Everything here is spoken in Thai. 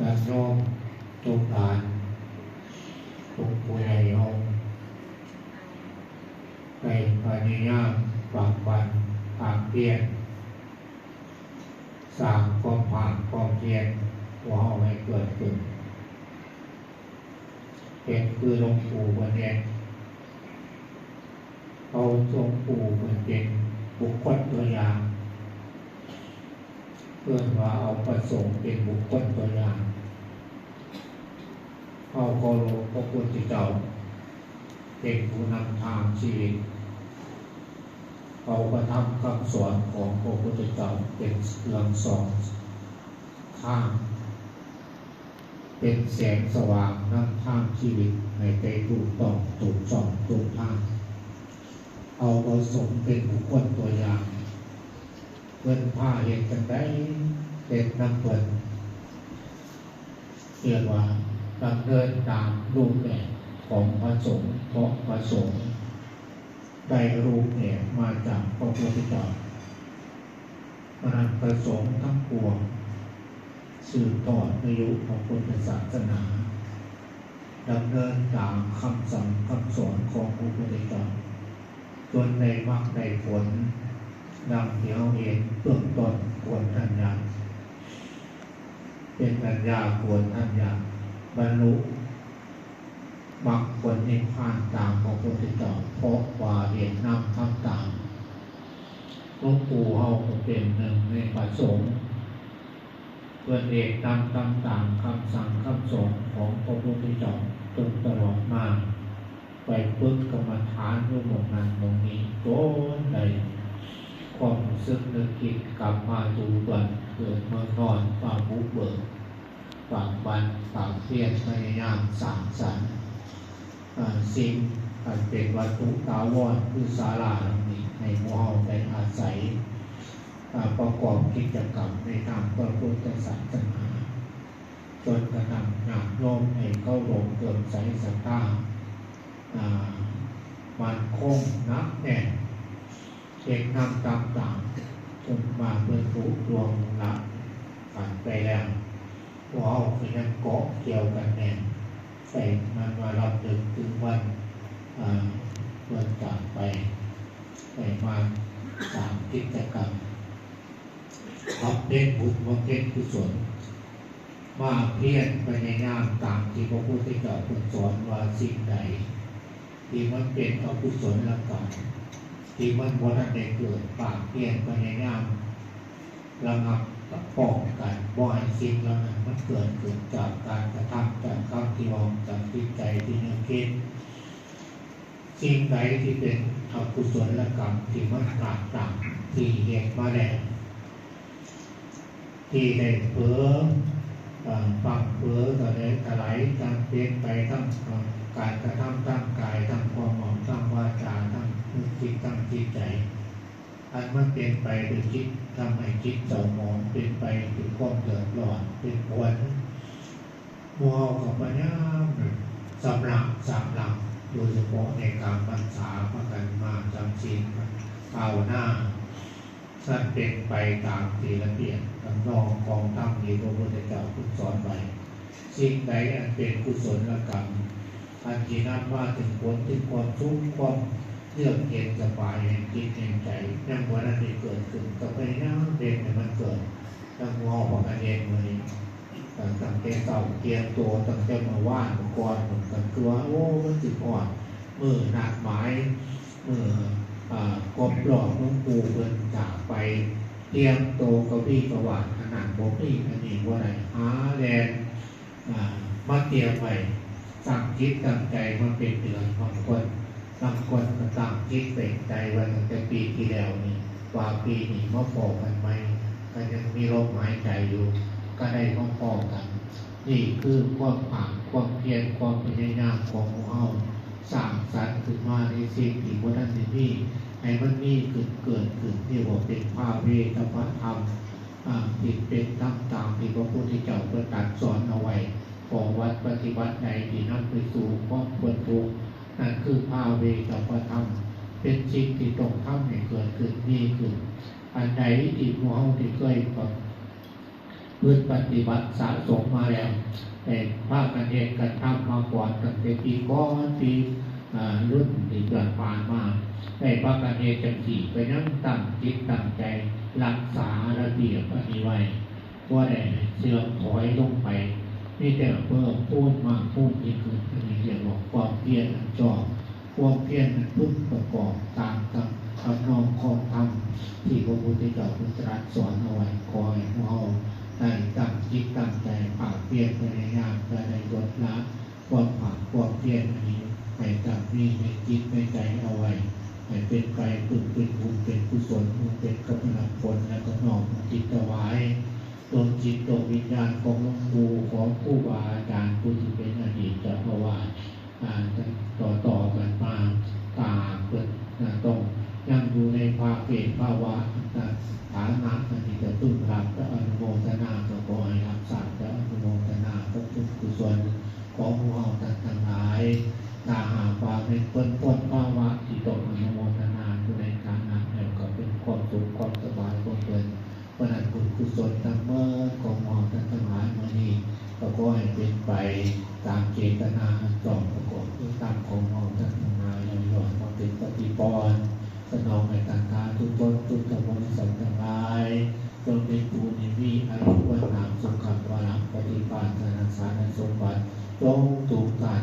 ญาติโยมทุกหลานทุกผู้ใหญ่องค์ในปฏิญาณบางวันภาคเพียรสร้างความผ่านความเพียรว่าเอาให้เกิดขึ้นเป็นคือหลวงปู่วันนี้เอาหลวงปู่เหมือนเป็นบุคคลตัวอย่าง เพื่อว่าเอาประสงค์เป็นบุคคลตัวอย่างเอาโคโลพระพุทธเจ้าเป็นผู้นำทางชีวิตเอาประทับคำสอนของพระพุทธเจ้าเป็นเรื่องสอนทางเป็นแสงสว่างนำทางชีวิตในไปถูกต้องถูกช่องถูกทาง เอาประสงค์เป็นบุคคลตัวอย่าง เงินผ้าเห็นกันได้เป็นน้ำเปินเรียกว่าดำเนินตามรูปแบบของพระสงฆ์เพราะพระสงฆ์ได้รูปแบบมาจากพระพุทธเจ้าพระนั้นพระสงฆ์ทั้งปวงสืบทออายุของพุทธศาสนาดำเนินตามคำสั่งคำสอนของพระพุทธเจ้าจนในมรรคในผล นำเที่เราเห็นเบื้องต้นควรทันยาเป็นปัญญาควรทันยาบรรลุมรรคผลนิพพานตามของพระพุทธเจ้าเพราะว่าเห็นนำทำตามหลวงปู่เฮาก็เป็นหนึ่งในประสงค์เพื่อนเอกตามตามตามคำสั่งคำสอนของพระพุทธเจ้าจนตลอดมาไปฝึกกรรมฐานอยู่หมดนั้นตรงนี้ สึกนึกคิดกลับมาดูบันเกิดเมืองนอนฝ่าบุกเบิกฝากบันฝากเพียรพยายามสางสรรค์อ่าสิ่งอันเป็นวัตถุตาวรคือศาลาหลังนี้ในหมู่เฮาได้อาศัยประกอบกิจกรรมในทางพระพุทธศาสนาจนกระทั่งหนักโยมให้เข้าลงเกิดใสสัทธาอ่ามันคงนักแน่น เอกนำตามต่างจนมาเพื่อถูกดวงละผ่านไปแล้วหัวเอาคือยังเกาะเกี่ยวกันแน่นใส่มันมารับดึกถึงวันอ่าเพื่อจากไปไปมาสามกิจกรรมทับเด่นบุญวัเด่นกุศลมาเพียรไปในงามตามที่พระพุทธเจ้าสอนว่าสิ่งใดที่มันเป็นอกุศลละกัน ที่มันวัฒนได้เกิดปากเปลี่ยนพยายามระงับป้องกันบ่อยสิ่งแล้วนั้นมันเกิดขึ้นจากการกระทำจากคำที่วองจากจิตใจที่นึกคิดสิ่งใดที่เป็นอกุศลกรรมที่มันต่างต่างที่เหตุมาแล้วที่ได้เผลอฝังเผลอก็ได้กระไหลตามเปลี่ยนไปทั้งการกระทำทั้งกายทั้งความหมองทั้งวาจาทั้ง จิตตั้งจิตใจ อันมันเป็นไปเป็นจิตทำให้จิตเจ้าหมองเป็นไปเป็นความเดือดร้อนเป็นผลมัวกับปัญญาสำหรับสำหรับโดยเฉพาะในการพรรษาประกันมาจำศีลภาวนาสั้นเป็นไปตามตีระเบียบทำนองกองตั้งนี้พระพุทธเจ้าคุณสอนไว้สิ่งใดอันเป็นกุศลกรรมอันที่นำว่าถึงผลถึงความทุกข์ความ เลือกเย็นสบายแห่งจิตแห่งใจนั่งวันนั้นได้เกิดขึ้นก็ไปนั่งเด็กให้มันเกิดตั้งงอของอันเองมือนี้ตั้งตั้งแต่เต่าเตรียมตัวตั้งแต่มาว่านมาก่อนเหมือนกันตัวโอ้มันจิตอ่อนมือหนักไม้มืออ่ากบหลอกลุงปูเพิ่นจากไปเตรียมโตวกับพี่กวาดขนาดบกนี่อันนี้ว่าไรหาแรงอ่ามาเตรียมไว้ตั้งจิตตั้งใจมาเป็นเดือนบางคน บางคนก็ตั้งจิตเป็นใจไว้ตั้งแต่ปีที่แล้วนี่ว่าปีนี้มาพอกันไหมก็ยังมีลมหายใจอยู่ ก็ได้มาพอกกัน นี่คือความผ่านความเพียรความพยายามของเราสร้างสรรค์ขึ้นมาในสิ่งที่ว่าท่านที่ให้มันมีเกิดเกิดขึ้นที่ว่าเป็นภาเวทพระธรรมอ่าที่เป็นตามตามที่พระพุทธเจ้าประทานสอนเอาไว้ของวัดปฏิบัติใดที่นำไปสู่ความควรทุกข์ นั่นคือภาเวกับพระธรรม เป็นสิ่งที่ต้องทำให้เกิดขึ้นมีขึ้นอันใดที่มู่เฮาที่เคยกับพืชปฏิบัติสะสมมาแล้วแต่ภาคกันเองกันทำมาก่อนตั้งแต่ปีก่อนปีอ่ารุ่นที่เกิดผ่านมาได้ภาคกันเองจังสี่ไปนั่งตั้งจิตตั้งใจรักษาระเบียบอันนี้ไว้ว่าได้เสื่อมถอยลงไป นี่แต่เพิ่มพูดมากพูดยิ่งขึ้นอันนี้เรียกว่าความเพียรจอบความเพียรพึ่งประกอบตามคำคำนองของธรรมที่พระพุทธเจ้าพุทธรัตน์สอนเอาไว้คอยเราได้ตั้งจิตตั้งใจปากเพียรพยายามจะได้ลดละความผาดความเพียรอันนี้ให้ตั้งมีในจิตในใจเอาไว้ให้เป็นไปฝึกเป็นบุญเป็นกุศลเป็นกำลังผลและก็นอมจิตถวายดวง จิตดวงวิญญาณของหลวงปู่ของผู้บาอาจารย์ผู้ที่เป็นอดีตเจ้าระวาสอ่าต่อต่อกันมาตาเกิดอ่าต้องยังอยู่ในภาเกตภาวะฐานะอันนี้จะตุ้มรับจะอนุโมทนา สันสัมทั้งหลายจงเป็นผู้มีวิอายุวันนามสุขังวารังปฏิปานธนาสารสมบัติจงถูกการ